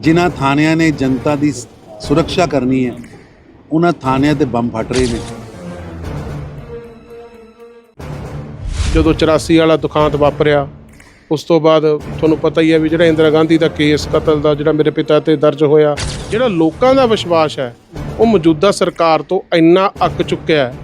ਜਿਨ੍ਹਾਂ ਥਾਣਿਆਂ ਨੇ ਜਨਤਾ ਦੀ ਸੁਰੱਖਿਆ ਕਰਨੀ ਹੈ, ਉਹਨਾਂ ਥਾਣਿਆਂ ਤੇ ਬੰਬ ਫਟ ਰਹੇ ਨੇ। ਜਦੋਂ 84 ਵਾਲਾ ਦੁਖਾਂਤ ਵਾਪਰਿਆ, ਉਸ ਤੋਂ ਬਾਅਦ ਤੁਹਾਨੂੰ ਪਤਾ ਹੀ ਹੈ ਵੀ ਜਿਹੜਾ ਇੰਦਰਾ ਗਾਂਧੀ ਦਾ ਕੇਸ, ਕਤਲ ਦਾ ਜਿਹੜਾ ਮੇਰੇ ਪਿਤਾ ਤੇ ਦਰਜ ਹੋਇਆ, ਜਿਹੜਾ ਲੋਕਾਂ ਦਾ ਵਿਸ਼ਵਾਸ ਹੈ, ਉਹ ਮੌਜੂਦਾ ਸਰਕਾਰ ਤੋਂ ਇੰਨਾ ਅੱਕ ਚੁੱਕਿਆ ਹੈ।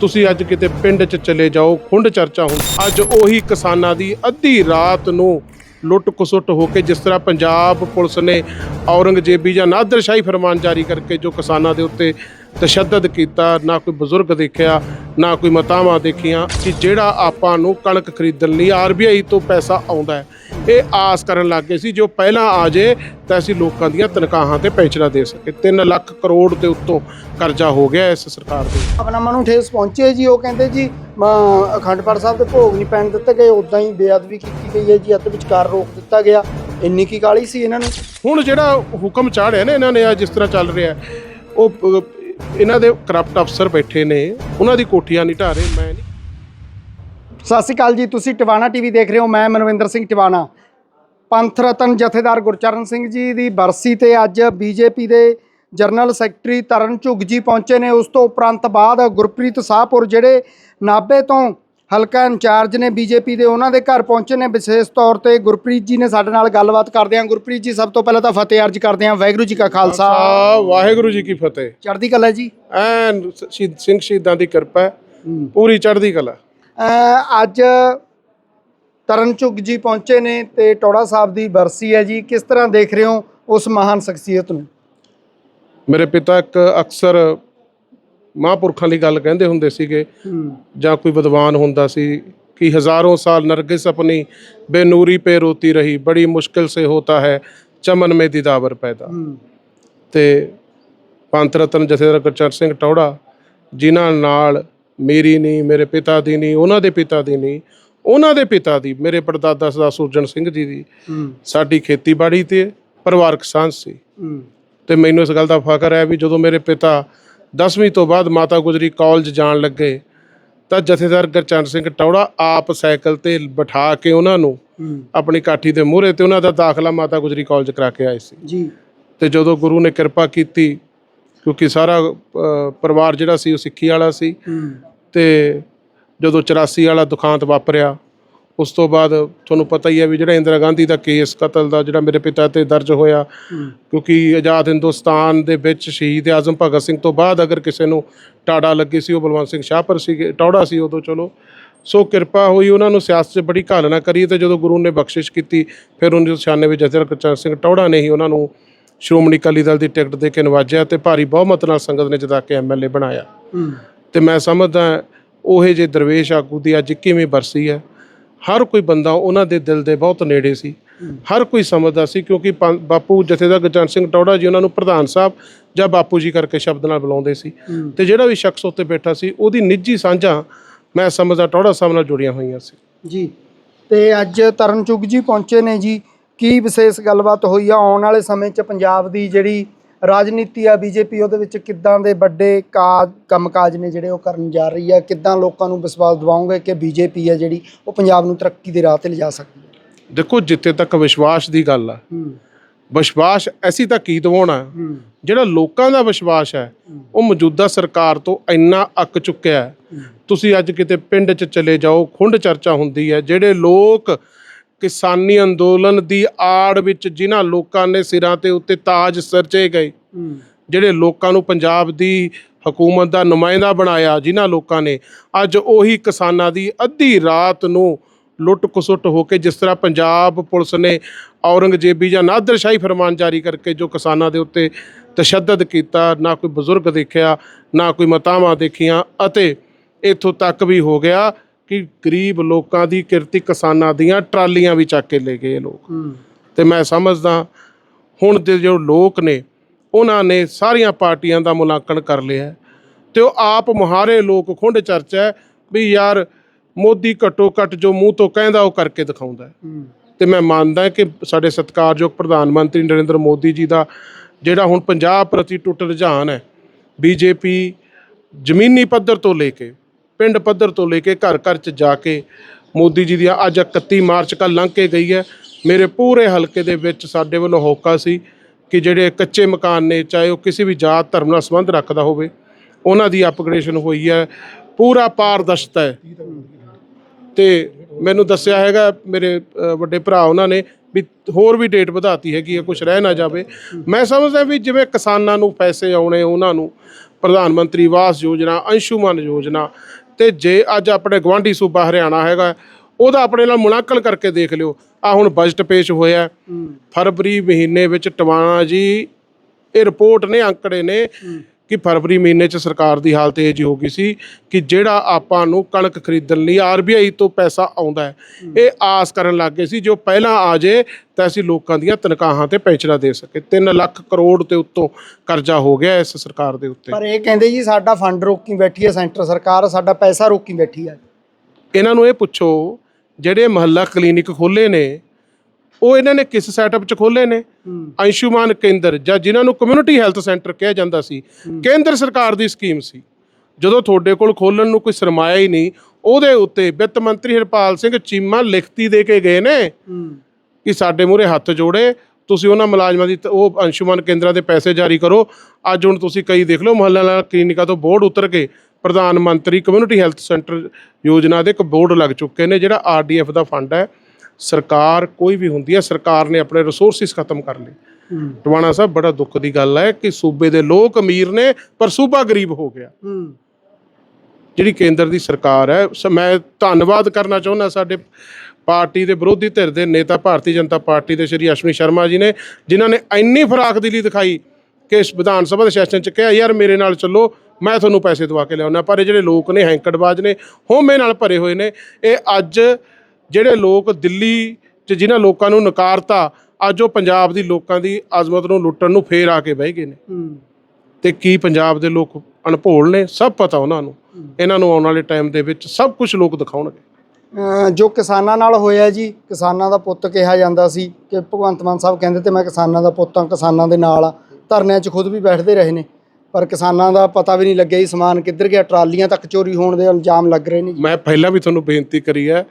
ਤੁਸੀਂ ਅੱਜ ਕਿਤੇ ਪਿੰਡ 'ਚ ਚਲੇ ਜਾਓ, ਖੁੰਡ ਚਰਚਾ ਹੁਣ ਅੱਜ ਉਹੀ ਕਿਸਾਨਾਂ ਦੀ ਅੱਧੀ ਰਾਤ ਨੂੰ ਲੁੱਟ ਖਸੁੱਟ ਹੋ ਕੇ ਜਿਸ ਤਰ੍ਹਾਂ ਪੰਜਾਬ ਪੁਲਿਸ ਨੇ ਔਰੰਗਜ਼ੇਬੀ ਜਾਂ ਨਾਦਰਸ਼ਾਹੀ ਫਰਮਾਨ ਜਾਰੀ ਕਰਕੇ ਜੋ ਕਿਸਾਨਾਂ ਦੇ ਉੱਤੇ ਤਸ਼ੱਦਦ ਕੀਤਾ, ਨਾ ਕੋਈ ਬਜ਼ੁਰਗ ਦੇਖਿਆ, ਨਾ ਕੋਈ ਮਤਾਵਾਂ ਦੇਖੀਆਂ ਕਿ ਜਿਹੜਾ ਆਪਾਂ ਨੂੰ ਕਣਕ ਖਰੀਦਣ ਲਈ ਆਰਬੀਆਈ ਤੋਂ ਪੈਸਾ ਆਉਂਦਾ ਹੈ। ਇਹ ਆਸ ਕਰਨ ਲੱਗ ਗਏ ਸੀ ਜੋ ਪਹਿਲਾਂ ਆ ਜੇ ਤਾਂ ਅਸੀਂ ਲੋਕਾਂ ਦੀਆਂ ਤਨਖਾਹਾਂ ਤੇ ਪੈਨਸ਼ਨਾਂ ਦੇ ਸਕੇ 3 ਲੱਖ ਕਰੋੜ ਦੇ ਉੱਤੋਂ ਕਰਜ਼ਾ ਹੋ ਗਿਆ ਇਸ ਸਰਕਾਰ ਦੇ ਆਪਣਾ ਮਨੂੰ ਠੇਸ ਪਹੁੰਚੇ ਜੀ ਉਹ ਕਹਿੰਦੇ ਜੀ ਅਖੰਡ ਪਾਠ ਸਾਹਿਬ ਦੇ ਭੋਗ ਨਹੀਂ ਪੈਣ ਦਿੱਤੇ ਗਏ ਉਦਾਂ ਹੀ ਬੇਅਦਬੀ ਕੀਤੀ ਗਈ ਹੈ ਜੀ ਅਤੇ ਵਿਚਕਾਰ ਰੋਕ ਦਿੱਤਾ ਗਿਆ। ਇੰਨੀ ਕੀ ਕਾਲੀ ਸੀ ਇਹਨਾਂ ਨੂੰ? ਹੁਣ ਜਿਹੜਾ ਹੁਕਮ ਚਾੜਿਆ ਨਾ ਇਹਨਾਂ ਨੇ ਆ ਜਿਸ ਤਰ੍ਹਾਂ ਚੱਲ ਰਿਹਾ ਉਹ ਇਹਨਾਂ ਦੇ ਕਰਪਟ ਅਫਸਰ ਬੈਠੇ ਨੇ ਉਹਨਾਂ ਦੀ ਕੋਠੀਆਂ ਨਹੀਂ ਢਾਹ ਰਹੇ ਮੈਂ ਨਹੀਂ। ਸਤਿ ਸ਼੍ਰੀ ਅਕਾਲ ਜੀ ਤੁਸੀਂ ਟਿਵਾਣਾ ਟੀਵੀ ਦੇਖ ਰਹੇ ਹੋ ਮੈਂ ਮਨਵਿੰਦਰ ਸਿੰਘ ਟਿਵਾਣਾ। ਪੰਥ ਰਤਨ ਜਥੇਦਾਰ ਗੁਰਚਰਨ ਸਿੰਘ ਜੀ ਦੀ ਬਰਸੀ ਤੇ ਅੱਜ ਬੀਜੇਪੀ ਦੇ ਜਨਰਲ ਸੈਕਟਰੀ ਤਰਨ ਝੁੱਗ ਜੀ ਪਹੁੰਚੇ ਨੇ। ਉਸ ਤੋਂ ਉਪਰੰਤ ਬਾਅਦ ਗੁਰਪ੍ਰੀਤ ਸਾਹਪੁਰ ਜਿਹੜੇ ਨਾਭੇ ਤੋਂ ਹਲਕਾ ਇੰਚਾਰਜ ਨੇ ਬੀਜੇਪੀ ਦੇ ਉਹਨਾਂ ਦੇ ਘਰ ਪਹੁੰਚੇ ਨੇ। ਵਿਸ਼ੇਸ਼ ਤੌਰ ਤੇ ਗੁਰਪ੍ਰੀਤ ਜੀ ਨੇ ਸਾਡੇ ਨਾਲ ਗੱਲਬਾਤ ਕਰਦੇ ਹਾਂ। ਗੁਰਪ੍ਰੀਤ ਜੀ ਸਭ ਤੋਂ ਪਹਿਲਾਂ ਤਾਂ ਫਤਿਹ ਅਰਜ ਕਰਦੇ ਹਾਂ। ਵਾਹਿਗੁਰੂ ਜੀ ਕਾ ਖਾਲਸਾ। ਆ ਵਾਹਿਗੁਰੂ ਜੀ ਕੀ ਫਤਿਹ। ਚੜ੍ਹਦੀ ਕਲਾ ਜੀ। ਐਨ ਸਿੰਘ ਸ਼ਹੀਦਾਂ ਦੀ ਕਿਰਪਾ। ਪੂਰੀ ਚੜ੍ਹਦੀ ਕਲਾ। ਅੱਜ ਤਰਨਚੁੱਗ ਜੀ ਪਹੁੰਚੇ ਨੇ ਤੇ ਟੋੜਾ ਸਾਹਿਬ ਦੀ ਬਰਸੀ ਹੈ ਜੀ। ਕਿਸ ਤਰ੍ਹਾਂ ਦੇਖ ਰਹੇ ਹੋ ਉਸ ਮਹਾਨ ਸ਼ਖਸੀਅਤ ਨੂੰ? ਮੇਰੇ ਪਿਤਾ ਇੱਕ ਅਕਸਰ ਮਹਾਂਪੁਰਖਾਂ ਲਈ ਗੱਲ ਕਹਿੰਦੇ ਹੁੰਦੇ ਸੀਗੇ। ਜਾਂ ਕੋਈ ਵਿਦਵਾਨ ਹੁੰਦਾ ਸੀ ਕਿ ਹਜ਼ਾਰੋਂ ਸਾਲ ਨਰਗਿਸ ਆਪਣੀ ਬੇਨੂਰੀ ਪੇ ਰੋਤੀ ਰਹੀ ਬੜੀ ਮੁਸ਼ਕਿਲ ਸੇ ਹੋਤਾ ਹੈ ਚਮਨ ਮੇ ਦਿਦਾਵਰ ਪੈਦਾ। ਤੇ ਪੰਥ ਰਤਨ ਜਥੇਦਾਰ ਗੁਰਚਰਨ ਸਿੰਘ ਟੌੜਾ ਜਿਨ੍ਹਾਂ ਨਾਲ ਮੇਰੀ ਨਹੀਂ ਮੇਰੇ ਪਿਤਾ ਦੀ ਨਹੀਂ ਉਹਨਾਂ ਦੇ ਪਿਤਾ ਦੀ ਨਹੀਂ ਉਹਨਾਂ ਦੇ ਪਿਤਾ ਦੀ ਮੇਰੇ ਪੜਦਾਦਾ ਸਦਾ ਸੁਰਜਨ ਸਿੰਘ ਜੀ ਦੀ ਸਾਡੀ ਖੇਤੀਬਾੜੀ ਤੇ ਪਰਿਵਾਰਕ ਸਾਂਝ ਸੀ। ਤੇ ਮੈਨੂੰ ਇਸ ਗੱਲ ਦਾ ਫਖਰ ਹੈ ਵੀ ਜਦੋਂ ਮੇਰੇ ਪਿਤਾ 10ਵੀਂ ਤੋਂ ਬਾਅਦ ਮਾਤਾ ਗੁਜਰੀ ਕਾਲਜ ਜਾਣ ਲੱਗੇ ਤਾਂ ਜਥੇਦਾਰ ਗੁਰਚਰਨ ਸਿੰਘ ਟੌੜਾ ਆਪ ਸਾਈਕਲ ਤੇ ਬਿਠਾ ਕੇ ਉਹਨਾਂ ਨੂੰ ਆਪਣੀ ਕਾਠੀ ਦੇ ਮੂਹਰੇ ਤੇ ਉਹਨਾਂ ਦਾ ਦਾਖਲਾ ਮਾਤਾ ਗੁਜਰੀ ਕਾਲਜ ਕਰਾ ਕੇ ਆਏ ਸੀ। ਜੀ। ਤੇ ਜਦੋਂ ਗੁਰੂ ਨੇ ਕਿਰਪਾ ਕੀਤੀ ਕਿਉਂਕਿ ਸਾਰਾ ਪਰਿਵਾਰ ਜਿਹੜਾ ਸੀ ਉਹ ਸਿੱਖੀ ਵਾਲਾ ਸੀ। ਤੇ ਜਦੋਂ 84 ਵਾਲਾ ਦੁਖਾਂਤ ਵਾਪਰਿਆ ਉਸ ਤੋਂ ਬਾਅਦ ਤੁਹਾਨੂੰ ਪਤਾ ਹੀ ਹੈ ਵੀ ਜਿਹੜਾ ਇੰਦਰਾ ਗਾਂਧੀ ਦਾ ਕੇਸ ਕਤਲ ਦਾ ਜਿਹੜਾ ਮੇਰੇ ਪਿਤਾ ਤੇ ਦਰਜ ਹੋਇਆ ਕਿਉਂਕਿ ਆਜ਼ਾਦ ਹਿੰਦੁਸਤਾਨ ਦੇ ਵਿੱਚ ਸ਼ਹੀਦ ਆਜ਼ਮ ਭਗਤ ਸਿੰਘ ਤੋਂ ਬਾਅਦ ਅਗਰ ਕਿਸੇ ਨੂੰ ਟਾੜਾ ਲੱਗੀ ਸੀ ਉਹ ਬਲਵੰਤ ਸਿੰਘ ਸ਼ਾਹਪੁਰ ਸੀ ਟੌੜਾ ਸੀ ਉਦੋਂ ਚਲੋ। ਸੋ ਕਿਰਪਾ ਹੋਈ ਉਹਨਾਂ ਨੂੰ ਸਿਆਸਤ 'ਚ ਬੜੀ ਘਾਲਣਾ ਕਰੀ ਤੇ ਜਦੋਂ ਗੁਰੂ ਨੇ ਬਖਸ਼ਿਸ਼ ਕੀਤੀ ਫਿਰ 1996 ਵਿੱਚ ਜਥੇਦਾਰ ਗੁਰਚਰਨ ਸਿੰਘ ਟੌੜਾ ਨੇ ਹੀ ਉਹਨਾਂ ਨੂੰ ਸ਼੍ਰੋਮਣੀ ਅਕਾਲੀ ਦਲ ਦੀ ਟਿਕਟ ਦੇ ਕੇ ਨਵਾਜਿਆ ਤੇ ਭਾਰੀ ਬਹੁਮਤ ਨਾਲ ਸੰਗਤ ਨੇ ਜਿਤਾ ਕੇ ਐਮਐਲਏ ਬਣਾਇਆ। ਤੇ ਮੈਂ ਸਮਝਦਾ ਉਹੇ ਜੇ ਦਰਵੇਸ਼ ਆਗੂ ਦੀ ਅੱਜ 21ਵੀਂ ਬਰਸੀ ਹੈ? ਹਰ ਕੋਈ ਬੰਦਾ ਉਹਨਾਂ ਦੇ ਦਿਲ ਦੇ ਬਹੁਤ ਨੇੜੇ ਸੀ। ਹਰ ਕੋਈ ਸਮਝਦਾ ਸੀ ਕਿਉਂਕਿ ਬਾਪੂ ਜਥੇਦਾਰ ਗੁਰਚਰਨ ਸਿੰਘ ਟੌੜਾ ਜੀ ਉਹਨਾਂ ਨੂੰ ਪ੍ਰਧਾਨ ਸਾਹਿਬ ਜਾਂ ਬਾਪੂ ਜੀ ਕਰਕੇ ਸ਼ਬਦ ਨਾਲ ਬੁਲਾਉਂਦੇ ਸੀ। ਤੇ ਜਿਹੜਾ ਵੀ ਸ਼ਖਸ ਉੱਤੇ ਬੈਠਾ ਸੀ, ਉਹਦੀ ਨਿੱਜੀ ਸਾਂਝਾਂ ਮੈਂ ਸਮਝਦਾ ਟੌੜਾ ਸਾਹਿਬ ਨਾਲ ਜੁੜੀਆਂ ਹੋਈਆਂ ਸੀ। ਜੀ। ਤੇ ਅੱਜ ਤਰਨ ਝੁੱਗ ਜੀ ਪਹੁੰਚੇ ਨੇ ਜੀ। ਕੀ ਵਿਸ਼ੇਸ਼ ਗੱਲਬਾਤ ਹੋਈ ਆ? ਆਉਣ ਵਾਲੇ ਸਮੇਂ 'ਚ ਪੰਜਾਬ ਦੀ ਜਿਹੜੀ ਰਾਜਨੀਤੀ ਆ ਬੀਜੇਪੀ ਉਹਦੇ ਵਿੱਚ ਕਿੱਦਾਂ ਦੇ ਵੱਡੇ ਕਾਜ ਕੰਮਕਾਜ ਨੇ ਜਿਹੜੇ ਉਹ ਕਰਨ ਜਾ ਰਹੀ ਆ? ਕਿੱਦਾਂ ਲੋਕਾਂ ਨੂੰ ਵਿਸ਼ਵਾਸ ਦਿਵਾਓਗੇ ਕਿ ਬੀਜੇਪੀ ਆ ਜਿਹੜੀ ਉਹ ਪੰਜਾਬ ਨੂੰ ਤਰੱਕੀ ਦੇ ਰਾਹ ਤੇ ਲਿਜਾ ਸਕਦੀ ਹੈ ਦੇਖੋ ਜਿੱਥੇ ਤੱਕ ਵਿਸ਼ਵਾਸ ਦੀ ਗੱਲ ਆ ਵਿਸ਼ਵਾਸ ਐਸੀ ਤਾਂ ਕੀ ਦਿਵਾਉਣਾ? ਜਿਹੜਾ ਲੋਕਾਂ ਦਾ ਵਿਸ਼ਵਾਸ ਹੈ ਉਹ ਮੌਜੂਦਾ ਸਰਕਾਰ ਤੋਂ ਇੰਨਾ ਅੱਕ ਚੁੱਕਿਆ ਹੈ। ਤੁਸੀਂ ਅੱਜ ਕਿਤੇ ਪਿੰਡ 'ਚ ਚਲੇ ਜਾਓ ਖੁੰਡ ਚਰਚਾ ਹੁੰਦੀ ਹੈ ਜਿਹੜੇ ਲੋਕ ਕਿਸਾਨੀ ਅੰਦੋਲਨ ਦੀ ਆੜ ਵਿੱਚ ਜਿਨ੍ਹਾਂ ਲੋਕਾਂ ਨੇ ਸਿਰਾਂ ਤੇ ਉੱਤੇ ਤਾਜ ਸਰਚੇ ਗਏ ਜਿਹੜੇ ਲੋਕਾਂ ਨੂੰ ਪੰਜਾਬ ਦੀ ਹਕੂਮਤ ਦਾ ਨੁਮਾਇੰਦਾ ਬਣਾਇਆ ਜਿਨ੍ਹਾਂ ਲੋਕਾਂ ਨੇ ਅੱਜ ਉਹੀ ਕਿਸਾਨਾਂ ਦੀ ਅੱਧੀ ਰਾਤ ਨੂੰ ਲੁੱਟ ਖਸੁੱਟ ਹੋ ਕੇ ਜਿਸ ਤਰ੍ਹਾਂ ਪੰਜਾਬ ਪੁਲਿਸ ਨੇ ਔਰੰਗਜ਼ੇਬੀ ਜਾਂ ਨਾਦਰਸ਼ਾਹੀ ਫਰਮਾਨ ਜਾਰੀ ਕਰਕੇ ਜੋ ਕਿਸਾਨਾਂ ਦੇ ਉੱਤੇ ਤਸ਼ੱਦਦ ਕੀਤਾ ਨਾ ਕੋਈ ਬਜ਼ੁਰਗ ਦੇਖਿਆ ਨਾ ਕੋਈ ਮਤਾਵਾਂ ਦੇਖੀਆਂ ਅਤੇ ਇੱਥੋਂ ਤੱਕ ਵੀ ਹੋ ਗਿਆ ਕਿ ਗਰੀਬ ਲੋਕਾਂ ਦੀ ਕਿਰਤੀ ਕਿਸਾਨਾਂ ਦੀਆਂ ਟਰਾਲੀਆਂ ਵੀ ਚੱਕ ਕੇ ਲੈ ਗਏ ਇਹ ਲੋਕ। ਤੇ ਮੈਂ ਸਮਝਦਾ ਹੁਣ ਦੇ ਜੋ ਲੋਕ ਨੇ ਉਹਨਾਂ ਨੇ ਸਾਰੀਆਂ ਪਾਰਟੀਆਂ ਦਾ ਮੁਲਾਂਕਣ ਕਰ ਲਿਆ ਤੇ ਉਹ ਆਪ ਮੁਹਾਰੇ ਲੋਕ ਖੁੰਡ ਚਰਚਾ ਹੈ ਵੀ ਯਾਰ ਮੋਦੀ ਘੱਟੋ ਘੱਟ ਜੋ ਮੂੰਹ ਤੋਂ ਕਹਿੰਦਾ ਉਹ ਕਰਕੇ ਦਿਖਾਉਂਦਾ ਤੇ ਮੈਂ ਮੰਨਦਾ ਕਿ ਸਾਡੇ ਸਤਿਕਾਰਯੋਗ ਪ੍ਰਧਾਨ ਮੰਤਰੀ ਨਰਿੰਦਰ ਮੋਦੀ ਜੀ ਦਾ ਜਿਹੜਾ ਹੁਣ ਪੰਜਾਬ ਪ੍ਰਤੀ ਟੁੱਟ ਰੁਝਾਨ ਹੈ ਬੀਜੇਪੀ ਜ਼ਮੀਨੀ ਪੱਧਰ ਤੋਂ ਲੈ ਕੇ ਪਿੰਡ ਪੱਧਰ ਤੋਂ ਲੈ ਕੇ ਘਰ ਘਰ ਚ ਜਾ ਕੇ ਮੋਦੀ ਜੀ ਦੀਆਂ ਅੱਜ 31 ਮਾਰਚ ਕੱਲ ਲੰਘ ਕੇ ਗਈ ਹੈ। ਮੇਰੇ ਪੂਰੇ ਹਲਕੇ ਦੇ ਵਿੱਚ ਸਾਡੇ ਵੱਲੋਂ ਹੋਕਾ ਸੀ ਕਿ ਜਿਹੜੇ ਕੱਚੇ ਮਕਾਨ ਨੇ, ਚਾਹੇ ਉਹ ਕਿਸੇ ਵੀ ਜਾਤ ਧਰਮ ਨਾਲ ਸੰਬੰਧ ਰੱਖਦਾ ਹੋਵੇ, ਉਹਨਾਂ ਦੀ ਅਪਗ੍ਰੇਸ਼ਨ ਹੋਈ ਹੈ। ਪੂਰਾ ਪਾਰਦਰਸ਼ਤਾ ਹੈ। ਤੇ ਮੈਨੂੰ ਦੱਸਿਆ ਹੈਗਾ ਮੇਰੇ ਵੱਡੇ ਭਰਾ ਉਹਨਾਂ ਨੇ ਵੀ ਹੋਰ ਵੀ ਡੇਟ ਵਧਾਤੀ ਹੈਗੀ ਹੈ ਕੁਝ ਰਹਿ ਨਾ ਜਾਵੇ। ਮੈਂ ਸਮਝਦਾ ਵੀ ਜਿਵੇਂ ਕਿਸਾਨਾਂ ਨੂੰ ਪੈਸੇ ਆਉਣੇ, ਉਹਨਾਂ ਨੂੰ ਪ੍ਰਧਾਨ ਮੰਤਰੀ ਆਵਾਸ ਯੋਜਨਾ ਅੰਸ਼ੁਮਨ ਯੋਜਨਾ ਤੇ ਜੇ ਅੱਜ ਆਪਣੇ ਗਵਾਂਢੀ ਸੂਬਾ ਹਰਿਆਣਾ ਹੈਗਾ ਉਹਦਾ ਆਪਣੇ ਨਾਲ ਮੁਲਾਂਕਣ ਕਰਕੇ ਦੇਖ ਲਿਓ। ਆ ਹੁਣ ਬਜਟ ਪੇਸ਼ ਹੋਇਆ। ਫਰਵਰੀ ਮਹੀਨੇ ਵਿੱਚ ਟਵਾਣਾ ਜੀ ਇਹ ਰਿਪੋਰਟ ਨੇ ਅੰਕੜੇ ਨੇ। ਕਿ ਫਰਵਰੀ ਮਹੀਨੇ 'ਚ ਸਰਕਾਰ ਦੀ ਹਾਲਤ ਇਹ ਜੀ ਹੋ ਗਈ ਸੀ ਕਿ ਜਿਹੜਾ ਆਪਾਂ ਨੂੰ ਕਣਕ ਖਰੀਦਣ ਲਈ ਆਰਬੀਆਈ ਤੋਂ ਪੈਸਾ ਆਉਂਦਾ ਹੈ ਇਹ ਆਸ ਕਰਨ ਲੱਗ ਗਏ ਸੀ ਜੋ ਪਹਿਲਾਂ ਆ ਜੇ ਤਾਂ ਅਸੀਂ ਲੋਕਾਂ ਦੀਆਂ ਤਨਖਾਹਾਂ ਤੇ ਪੈਨਸ਼ਨਾਂ ਦੇ ਸਕੇ। 3 ਲੱਖ ਕਰੋੜ ਤੇ ਉੱਤੋਂ ਕਰਜ਼ਾ ਹੋ ਗਿਆ ਇਸ ਸਰਕਾਰ ਦੇ ਉੱਤੇ। ਪਰ ਇਹ ਕਹਿੰਦੇ ਜੀ ਸਾਡਾ ਫੰਡ ਰੋਕੀ ਬੈਠੀ ਹੈ ਸੈਂਟਰ ਸਰਕਾਰ ਸਾਡਾ ਪੈਸਾ ਰੋਕੀ ਬੈਠੀ ਹੈ। ਇਹਨਾਂ ਨੂੰ ਇਹ ਪੁੱਛੋ ਜਿਹੜੇ ਮਹੱਲਾ ਕਲੀਨਿਕ ਖੋਲੇ ਨੇ ਉਹ ਇਹਨਾਂ ਨੇ ਕਿਸ ਸੈਟਅਪ 'ਚ ਖੋਲੇ ਨੇ? ਅੰਸ਼ੁਮਾਨ ਕੇਂਦਰ ਜਾਂ ਜਿਨ੍ਹਾਂ ਨੂੰ ਕਮਿਊਨਿਟੀ ਹੈਲਥ ਸੈਂਟਰ ਕਿਹਾ ਜਾਂਦਾ ਸੀ। ਕੇਂਦਰ ਸਰਕਾਰ ਦੀ ਸਕੀਮ ਸੀ। ਜਦੋਂ ਤੁਹਾਡੇ ਕੋਲ ਖੋਲਣ ਨੂੰ ਕੋਈ ਸਰਮਾਇਆ ਹੀ ਨਹੀਂ ਉਹਦੇ ਉੱਤੇ ਵਿੱਤ ਮੰਤਰੀ ਹਰਪਾਲ ਸਿੰਘ ਚੀਮਾ ਲਿਖਤੀ ਦੇ ਕੇ ਗਏ ਨੇ ਕਿ ਸਾਡੇ ਮੂਹਰੇ ਹੱਥ ਜੋੜੇ ਤੁਸੀਂ ਉਹਨਾਂ ਮੁਲਾਜ਼ਮਾਂ ਦੀ ਉਹ ਅੰਸ਼ੁਮਾਨ ਕੇਂਦਰਾਂ ਦੇ ਪੈਸੇ ਜਾਰੀ ਕਰੋ। ਅੱਜ ਹੁਣ ਤੁਸੀਂ ਕਈ ਦੇਖ ਲਓ ਮੁਹੱਲਾ ਕਲੀਨਿਕਾਂ ਤੋਂ ਬੋਰਡ ਉਤਰ ਕੇ ਪ੍ਰਧਾਨ ਮੰਤਰੀ ਕਮਿਊਨਿਟੀ ਹੈਲਥ ਸੈਂਟਰ ਯੋਜਨਾ ਦੇ ਇੱਕ ਬੋਰਡ ਲੱਗ ਚੁੱਕੇ ਨੇ ਜਿਹੜਾ ਆਰਡੀਐਫ ਦਾ ਫੰਡ ਹੈ। ਸਰਕਾਰ ਕੋਈ ਵੀ ਹੁੰਦੀ ਹੈ ਸਰਕਾਰ ਨੇ ਆਪਣੇ ਰਿਸੋਰਸਿਸ ਖਤਮ ਕਰ ਲਏ। ਟਵਾਣਾ ਸਾਹਿਬ ਬੜਾ ਦੁੱਖ ਦੀ ਗੱਲ ਹੈ ਕਿ ਸੂਬੇ ਦੇ ਲੋਕ ਅਮੀਰ ਨੇ ਪਰ ਸੂਬਾ ਗਰੀਬ ਹੋ ਗਿਆ। ਜਿਹੜੀ ਕੇਂਦਰ ਦੀ ਸਰਕਾਰ ਹੈ ਮੈਂ ਧੰਨਵਾਦ ਕਰਨਾ ਚਾਹੁੰਦਾ ਸਾਡੇ ਪਾਰਟੀ ਦੇ ਵਿਰੋਧੀ ਧਿਰ ਦੇ ਨੇਤਾ ਭਾਰਤੀ ਜਨਤਾ ਪਾਰਟੀ ਦੇ ਸ਼੍ਰੀ ਅਸ਼ਵਨੀ ਸ਼ਰਮਾ ਜੀ ਨੇ ਜਿਨ੍ਹਾਂ ਨੇ ਇੰਨੀ ਫਰਾਕ ਦਿਲੀ ਦਿਖਾਈ ਕਿ ਇਸ ਵਿਧਾਨ ਸਭਾ ਦੇ ਸੈਸ਼ਨ ਚ ਕਿਹਾ ਯਾਰ ਮੇਰੇ ਨਾਲ ਚੱਲੋ। ਮੈਂ ਤੁਹਾਨੂੰ ਪੈਸੇ ਦਵਾ ਕੇ ਲਿਆਉਣਾ ਪਰ ਇਹ ਜਿਹੜੇ ਲੋਕ ਨੇ ਹੈਂਕੜਬਾਜ਼ ਨੇ ਹੋਮੇ ਨਾਲ ਭਰੇ ਹੋਏ ਨੇ ਇਹ ਅੱਜ ਜਿਹੜੇ ਲੋਕ ਦਿੱਲੀ ਚ ਜਿਨ੍ਹਾਂ ਲੋਕਾਂ ਨੂੰ ਨਕਾਰਤਾ ਅੱਜ ਉਹ ਪੰਜਾਬ ਦੀ ਲੋਕਾਂ ਦੀ ਅਜ਼ਮਤ ਨੂੰ ਲੁੱਟਣ ਨੂੰ ਫੇਰ ਆ ਕੇ ਬਹਿ ਗਏ ਨੇ। ਤੇ ਕੀ ਪੰਜਾਬ ਦੇ ਲੋਕ ਅਣਭੋਲ ਨੇ ਸਭ ਪਤਾ ਉਹਨਾਂ ਨੂੰ। ਇਹਨਾਂ ਨੂੰ ਆਉਣ ਵਾਲੇ ਟਾਈਮ ਦੇ ਵਿੱਚ ਸਭ ਕੁਝ ਲੋਕ ਦਿਖਾਉਣਗੇ। ਜੋ ਕਿਸਾਨਾਂ ਨਾਲ ਹੋਇਆ ਜੀ ਕਿਸਾਨਾਂ ਦਾ ਪੁੱਤ ਕਿਹਾ ਜਾਂਦਾ ਸੀ ਕਿ ਭਗਵੰਤ ਮਾਨ ਸਾਹਿਬ ਕਹਿੰਦੇ ਤੇ ਮੈਂ ਕਿਸਾਨਾਂ ਦਾ ਪੁੱਤ ਹਾਂ ਕਿਸਾਨਾਂ ਦੇ ਨਾਲ ਆ ਧਰਨਿਆਂ 'ਚ ਖੁਦ ਵੀ ਬੈਠਦੇ ਰਹੇ ਨੇ। ਪਰ ਕਿਸਾਨਾਂ ਦਾ ਪਤਾ ਵੀ ਨਹੀਂ ਲੱਗਿਆ ਜੀ ਸਮਾਨ ਕਿੱਧਰ ਗਿਆ ਟਰਾਲੀਆਂ ਤੱਕ ਚੋਰੀ ਹੋਣ ਦੇ ਇਲਜ਼ਾਮ ਲੱਗ ਰਹੇ ਨੇ ਜੀ। ਮੈਂ ਪਹਿਲਾਂ ਵੀ ਤੁਹਾਨੂੰ ਬੇਨਤੀ ਕਰੀ ਹੈ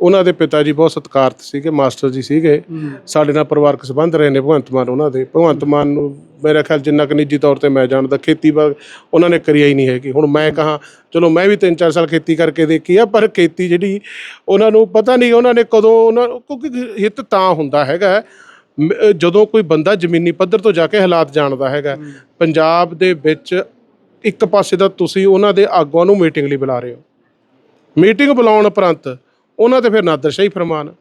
ਉਹਨਾਂ ਦੇ ਪਿਤਾ ਜੀ ਬਹੁਤ ਸਤਿਕਾਰਤ ਸੀਗੇ ਮਾਸਟਰ ਜੀ ਸੀਗੇ। ਸਾਡੇ ਨਾਲ ਪਰਿਵਾਰਕ ਸੰਬੰਧ ਰਹੇ ਨੇ ਭਗਵੰਤ ਮਾਨ ਉਹਨਾਂ ਦੇ। ਭਗਵੰਤ ਮਾਨ ਨੂੰ ਮੇਰਾ ਖਿਆਲ ਜਿੰਨਾ ਕੁ ਨਿੱਜੀ ਤੌਰ ਤੇ ਮੈਂ ਜਾਣਦਾ ਖੇਤੀ ਬਾ ਉਹਨਾਂ ਨੇ ਕਰੀ ਹੀ ਨਹੀਂ ਹੈਗੀ। ਹੁਣ ਮੈਂ ਕਹਾ ਚਲੋ ਮੈਂ ਵੀ 3-4 ਸਾਲ ਖੇਤੀ ਕਰਕੇ ਦੇਖੀ ਆ ਪਰ ਖੇਤੀ ਜਿਹੜੀ ਉਹਨਾਂ ਨੂੰ ਪਤਾ ਨਹੀਂ ਉਹਨਾਂ ਨੇ ਕਦੋਂ ਉਹਨਾਂ ਕਿਉਂਕਿ ਹਿੱਤ ਤਾਂ ਹੁੰਦਾ ਹੈਗਾ। ਮ- ਜਦੋਂ ਕੋਈ ਬੰਦਾ ਜ਼ਮੀਨੀ ਪੱਧਰ ਤੋਂ ਜਾ ਕੇ ਹਾਲਾਤ ਜਾਣਦਾ ਹੈਗਾ ਪੰਜਾਬ ਦੇ ਵਿੱਚ ਇੱਕ ਪਾਸੇ ਦਾ ਤੁਸੀਂ ਉਹਨਾਂ ਦੇ ਆਗੂਆਂ ਨੂੰ ਮੀਟਿੰਗ ਲਈ ਬੁਲਾ ਰਹੇ ਹੋ। ਮੀਟਿੰਗ ਬੁਲਾਉਣ ਉਪਰੰਤ ਉਹਨਾਂ ਤੇ ਫਿਰ ਨਾਦਰਸ਼ਾਹੀ ਫਰਮਾਨ।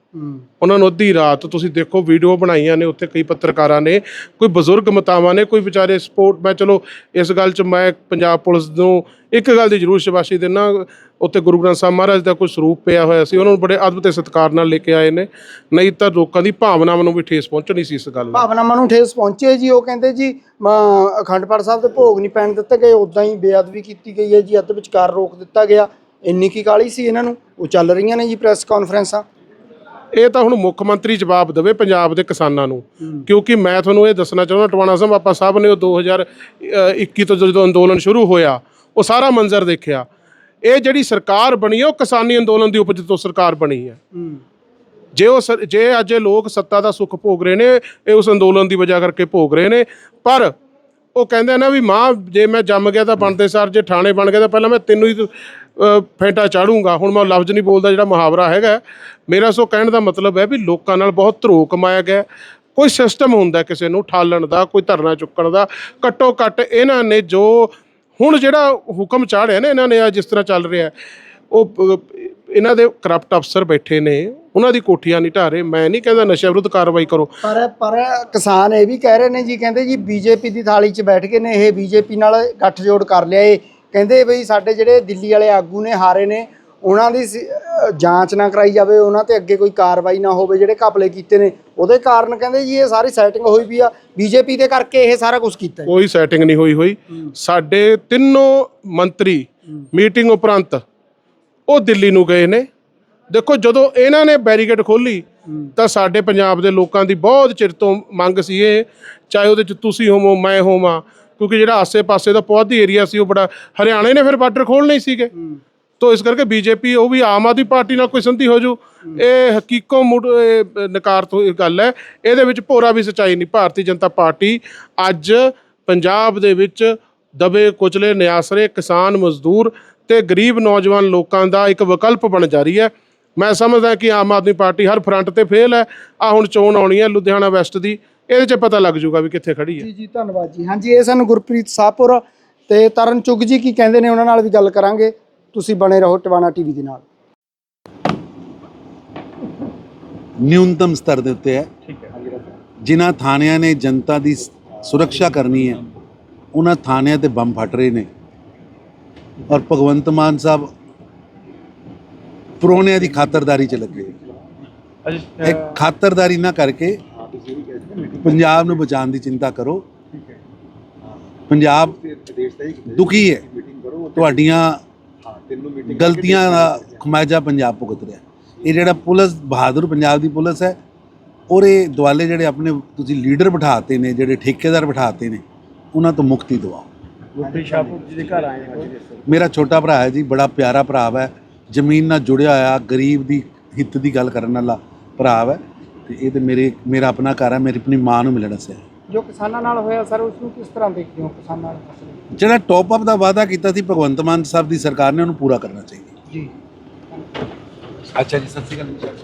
ਉਹਨਾਂ ਨੂੰ ਅੱਧੀ ਰਾਤ ਤੁਸੀਂ ਦੇਖੋ ਵੀਡੀਓ ਬਣਾਈਆਂ ਨੇ ਉੱਥੇ ਕਈ ਪੱਤਰਕਾਰਾਂ ਨੇ ਕੋਈ ਬਜ਼ੁਰਗ ਮਤਾਵਾਂ ਨੇ ਕੋਈ ਵਿਚਾਰੇ ਸਪੋਰਟ ਮੈਂ ਚਲੋ ਇਸ ਗੱਲ 'ਚ ਮੈਂ ਪੰਜਾਬ ਪੁਲਿਸ ਨੂੰ ਇੱਕ ਗੱਲ ਦੀ ਜ਼ਰੂਰ ਸ਼ਾਬਾਸ਼ੀ ਦਿੰਦਾ ਉੱਥੇ ਗੁਰੂ ਗ੍ਰੰਥ ਸਾਹਿਬ ਮਹਾਰਾਜ ਦਾ ਕੋਈ ਸਰੂਪ ਪਿਆ ਹੋਇਆ ਸੀ ਉਹਨਾਂ ਨੂੰ ਬੜੇ ਅਦਬ ਤੇ ਸਤਿਕਾਰ ਨਾਲ ਲੈ ਕੇ ਆਏ ਨੇ ਨਹੀਂ ਤਾਂ ਲੋਕਾਂ ਦੀ ਭਾਵਨਾਵਾਂ ਨੂੰ ਵੀ ਠੇਸ ਪਹੁੰਚਣੀ ਸੀ ਇਸ ਗੱਲ ਨਾਲ। ਭਾਵਨਾਵਾਂ ਨੂੰ ਠੇਸ ਪਹੁੰਚੇ ਜੀ ਉਹ ਕਹਿੰਦੇ ਜੀ ਅਖੰਡ ਪਾਠ ਸਾਹਿਬ ਦੇ ਭੋਗ ਨਹੀਂ ਪੈਣ ਦਿੱਤੇ ਗਏ ਉਦਾਂ ਹੀ ਬੇਅਦਬੀ ਕੀਤੀ ਗਈ ਹੈ ਜੀ ਅੱਧ ਵਿਚਕਾਰ ਰੋਕ ਦਿੱਤਾ ਗਿਆ। ਇੰਨੀ ਕੀ ਕਾਲੀ ਸੀ ਇਹਨਾਂ ਨੂੰ? ਉਹ ਚੱਲ ਰਹੀਆਂ ਨੇ ਜੀ ਪ੍ਰੈਸ ਕਾਨਫਰੰਸਾਂ। ਇਹ ਤਾਂ ਹੁਣ ਮੁੱਖ ਮੰਤਰੀ ਜਵਾਬ ਦੇਵੇ ਪੰਜਾਬ ਦੇ ਕਿਸਾਨਾਂ ਨੂੰ। ਕਿਉਂਕਿ ਮੈਂ ਤੁਹਾਨੂੰ ਇਹ ਦੱਸਣਾ ਚਾਹੁੰਦਾ ਟਵਾਣਾ ਸਾਹਿਬ ਆਪਾਂ ਸਾਹਿਬ ਨੇ ਉਹ 2021 ਤੋਂ ਜਦੋਂ ਅੰਦੋਲਨ ਸ਼ੁਰੂ ਹੋਇਆ ਉਹ ਸਾਰਾ ਮੰਜ਼ਰ ਦੇਖਿਆ। ਇਹ ਜਿਹੜੀ ਸਰਕਾਰ ਬਣੀ ਉਹ ਕਿਸਾਨੀ ਅੰਦੋਲਨ ਦੀ ਉਪਜ ਤੋਂ ਸਰਕਾਰ ਬਣੀ ਹੈ। ਜੇ ਉਹ ਜੇ ਅੱਜ ਲੋਕ ਸੱਤਾ ਦਾ ਸੁੱਖ ਭੋਗ ਰਹੇ ਨੇ ਇਹ ਉਸ ਅੰਦੋਲਨ ਦੀ ਵਜ੍ਹਾ ਕਰਕੇ ਭੋਗ ਰਹੇ ਨੇ ਪਰ ਉਹ ਕਹਿੰਦੇ ਨਾ ਵੀ ਮਾਂ ਜੇ ਮੈਂ ਜੰਮ ਗਿਆ ਤਾਂ ਬਣਦੇ ਸਰ ਜੇ ਠਾਣੇ ਬਣ ਗਿਆ ਤਾਂ ਪਹਿਲਾਂ ਮੈਂ ਤੈਨੂੰ ਹੀ ਅਹ, ਫੈਂਟਾ ਚਾੜੂੰਗਾ। ਹੁਣ ਮੈਂ ਲਫ਼ਜ਼ ਨਹੀਂ ਬੋਲਦਾ ਜਿਹੜਾ ਮੁਹਾਵਰਾ ਹੈਗਾ। ਮੇਰਾ ਸੋ ਕਹਿਣ ਦਾ ਮਤਲਬ ਹੈ ਵੀ ਲੋਕਾਂ ਨਾਲ ਬਹੁਤ ਧਰੋ ਕਮਾਇਆ ਗਿਆ। ਕੋਈ ਸਿਸਟਮ ਹੁੰਦਾ ਕਿਸੇ ਨੂੰ ਠਾਲਣ ਦਾ ਕੋਈ ਧਰਨਾ ਚੁੱਕਣ ਦਾ। ਘੱਟੋ ਘੱਟ ਇਹਨਾਂ ਨੇ ਜੋ ਹੁਣ ਜਿਹੜਾ ਹੁਕਮ ਚਾੜਿਆ ਨਾ ਇਹਨਾਂ ਨੇ ਜਿਸ ਤਰ੍ਹਾਂ ਚੱਲ ਰਿਹਾ ਉਹ ਇਹਨਾਂ ਦੇ ਕਰਪਟ ਅਫਸਰ ਬੈਠੇ ਨੇ। ਉਹਨਾਂ ਦੀ ਕੋਠੀਆਂ ਨਹੀਂ ਢਾਹ ਰਹੇ। ਮੈਂ ਨਹੀਂ ਕਹਿੰਦਾ ਨਸ਼ਾ ਵਿਰੁੱਧ ਕਾਰਵਾਈ ਕਰੋ। ਪਰ ਪਰ ਕਿਸਾਨ ਇਹ ਵੀ ਕਹਿ ਰਹੇ ਨੇ ਜੀ ਕਹਿੰਦੇ ਜੀ ਬੀਜੇਪੀ ਦੀ ਥਾਲੀ 'ਚ ਬੈਠ ਕੇ ਨੇ ਇਹ ਬੀਜੇਪੀ ਨਾਲ ਗੱਠਜੋੜ ਕਰ ਲਿਆ ਇਹ ਕਹਿੰਦੇ ਬਈ ਸਾਡੇ ਜਿਹੜੇ ਦਿੱਲੀ ਵਾਲੇ ਆਗੂ ਨੇ ਹਾਰੇ ਨੇ ਉਹਨਾਂ ਦੀ ਜਾਂਚ ਨਾ ਕਰਾਈ ਜਾਵੇ ਉਹਨਾਂ ਤੇ ਅੱਗੇ ਕੋਈ ਕਾਰਵਾਈ ਨਾ ਹੋਵੇ ਜਿਹੜੇ ਘਪਲੇ ਕੀਤੇ ਨੇ ਉਹਦੇ ਕਾਰਨ ਕਹਿੰਦੇ ਜੀ ਇਹ ਸਾਰੀ ਸੈਟਿੰਗ ਹੋਈ ਵੀ ਆ। ਬੀਜੇਪੀ ਦੇ ਕਰਕੇ ਇਹ ਸਾਰਾ ਕੁਝ ਕੀਤਾ ਕੋਈ ਸੈਟਿੰਗ ਨਹੀਂ ਹੋਈ ਹੋਈ। ਸਾਡੇ ਤਿੰਨੋਂ ਮੰਤਰੀ ਮੀਟਿੰਗ ਉਪਰੰਤ ਉਹ ਦਿੱਲੀ ਨੂੰ ਗਏ ਨੇ। ਦੇਖੋ ਜਦੋਂ ਇਹਨਾਂ ਨੇ ਬੈਰੀਕੇਡ ਖੋਲੀ ਤਾਂ ਸਾਡੇ ਪੰਜਾਬ ਦੇ ਲੋਕਾਂ ਦੀ ਬਹੁਤ ਚਿਰ ਤੋਂ ਮੰਗ ਸੀ ਇਹ ਚਾਹੇ ਉਹਦੇ ਚ ਤੁਸੀਂ ਹੋਵੋ ਮੈਂ ਹੋਵਾਂ ਕਿਉਂਕਿ ਜਿਹੜਾ ਆਸੇ-ਪਾਸੇ ਦਾ ਪੁਆਧੀ ਏਰੀਆ ਸੀ ਉਹ ਬੜਾ ਹਰਿਆਣੇ ਨੇ ਫਿਰ ਬਾਰਡਰ ਖੋਲ੍ਹਣੇ ਸੀਗੇ। ਤੋ ਇਸ ਕਰਕੇ ਬੀਜੇਪੀ ਉਹ ਵੀ ਆਮ ਆਦਮੀ ਪਾਰਟੀ ਨਾਲ ਕੋਈ ਸੰਧੀ ਹੋ ਜੂ। ਇਹ ਹਕੀਕੋ ਮੁੜ ਇਹ ਨਕਾਰ ਤੋਂ ਇਹ ਗੱਲ ਹੈ। ਇਹਦੇ ਵਿੱਚ ਭੋਰਾ ਵੀ ਸਚਾਈ ਨਹੀਂ ਭਾਰਤੀ ਜਨਤਾ ਪਾਰਟੀ ਅੱਜ ਪੰਜਾਬ ਦੇ ਵਿੱਚ ਦਬੇ ਕੁਚਲੇ ਨਿਆਸਰੇ ਕਿਸਾਨ ਮਜ਼ਦੂਰ ਤੇ ਗਰੀਬ ਨੌਜਵਾਨ ਲੋਕਾਂ ਦਾ ਇੱਕ ਵਿਕਲਪ ਬਣ ਜਾ ਰਹੀ ਹੈ। ਮੈਂ ਸਮਝਦਾ ਕਿ ਆਮ ਆਦਮੀ ਪਾਰਟੀ ਹਰ ਫਰੰਟ ਤੇ ਫੇਲ ਹੈ। ਆ ਹੁਣ ਚੋਣ ਆਉਣੀ ਹੈ ਲੁਧਿਆਣਾ ਵੈਸਟ ਦੀ। ਇਹਦੇ 'ਚ ਪਤਾ ਲੱਗ ਜੂਗਾ ਵੀ ਕਿੱਥੇ ਖੜੀ ਹੈ। ਜੀ ਜੀ ਧੰਨਵਾਦ ਜੀ। ਹਾਂਜੀ ਇਹ ਸਾਨੂੰ ਗੁਰਪ੍ਰੀਤ ਸਾਹਪੁਰ ਤੇ ਤਰਨ ਚੁੱਗ ਜੀ ਕੀ ਕਹਿੰਦੇ ਨੇ ਉਹਨਾਂ ਨਾਲ ਵੀ ਗੱਲ ਕਰਾਂਗੇ। ਤੁਸੀਂ ਬਣੇ ਰਹੋ ਟਿਵਾਣਾ ਟੀਵੀ ਦੇ ਨਾਲ। ਨਿਊਨਤਮ ਸਤਰ ਦੇ ਉੱਤੇ ਹੈ। ਜਿਨ੍ਹਾਂ ਥਾਣਿਆਂ ਨੇ ਜਨਤਾ ਦੀ ਸੁਰੱਖਿਆ ਕਰਨੀ ਹੈ ਉਹਨਾਂ ਥਾਣਿਆਂ ਤੇ ਬੰਬ ਫਟ ਰਹੇ ਨੇ। ਔਰ ਭਗਵੰਤ ਮਾਨ ਸਾਹਿਬ ਪ੍ਰਾਹੁਣਿਆਂ ਦੀ ਖਾਤਰਦਾਰੀ 'ਚ ਲੱਗੇ। ਇਹ ਖਾਤਰਦਾਰੀ ਨਾ ਕਰਕੇ ਪੰਜਾਬ ਨੂੰ ਬਚਾਉਣ ਦੀ ਚਿੰਤਾ ਕਰੋ। ਪੰਜਾਬ ਦੁਖੀ ਹੈ। ਤੁਹਾਡੀਆਂ ਗਲਤੀਆਂ ਦਾ ਖਮਾਜਾ ਪੰਜਾਬ ਭੁਗਤ ਰਿਹਾ। ਇਹ ਜਿਹੜਾ ਪੁਲਿਸ ਬਹਾਦਰ ਪੰਜਾਬ ਦੀ ਪੁਲਿਸ ਹੈ ਉਹਦੇ ਦੁਆਲੇ ਜਿਹੜੇ ਆਪਣੇ ਤੁਸੀਂ ਲੀਡਰ ਬਿਠਾਤੇ ਨੇ ਜਿਹੜੇ ਠੇਕੇਦਾਰ ਬਿਠਾਤੇ ਨੇ ਉਹਨਾਂ ਤੋਂ ਮੁਕਤੀ ਦਿਵਾਓ। ਮੇਰਾ ਛੋਟਾ ਭਰਾ ਹੈ ਜੀ ਬੜਾ ਪਿਆਰਾ ਭਰਾ ਹੈ। ਜ਼ਮੀਨ ਨਾਲ ਜੁੜਿਆ ਹੋਇਆ ਗਰੀਬ ਦੀ ਹਿੱਤ ਦੀ ਗੱਲ ਕਰਨ ਵਾਲਾ ਭਰਾ ਹੈ ਤੇ ਇਹ ਤੇ ਮੇਰੇ ਮੇਰਾ ਆਪਣਾ ਘਰ ਹੈ ਮੇਰੀ ਆਪਣੀ ਮਾਂ ਨੂੰ ਮਿਲਣਾ ਸੀ ਜੋ ਕਿਸਾਨਾਂ ਨਾਲ ਹੋਇਆ ਸਰ ਉਸ ਨੂੰ ਕਿਸ ਤਰ੍ਹਾਂ ਦੇਖਦੇ ਹੋ ਕਿਸਾਨਾਂ ਨਾਲ? ਫਸਲ ਜਿਹੜਾ ਟੌਪ ਅਪ ਦਾ ਵਾਅਦਾ ਕੀਤਾ ਸੀ ਭਗਵੰਤ ਮਾਨ ਸਾਹਿਬ ਦੀ ਸਰਕਾਰ ਨੇ ਉਹਨੂੰ ਪੂਰਾ ਕਰਨਾ ਚਾਹੀਦਾ। ਜੀ। ਅੱਛਾ ਜੀ ਸਤਿ ਸ਼੍ਰੀ ਅਕਾਲ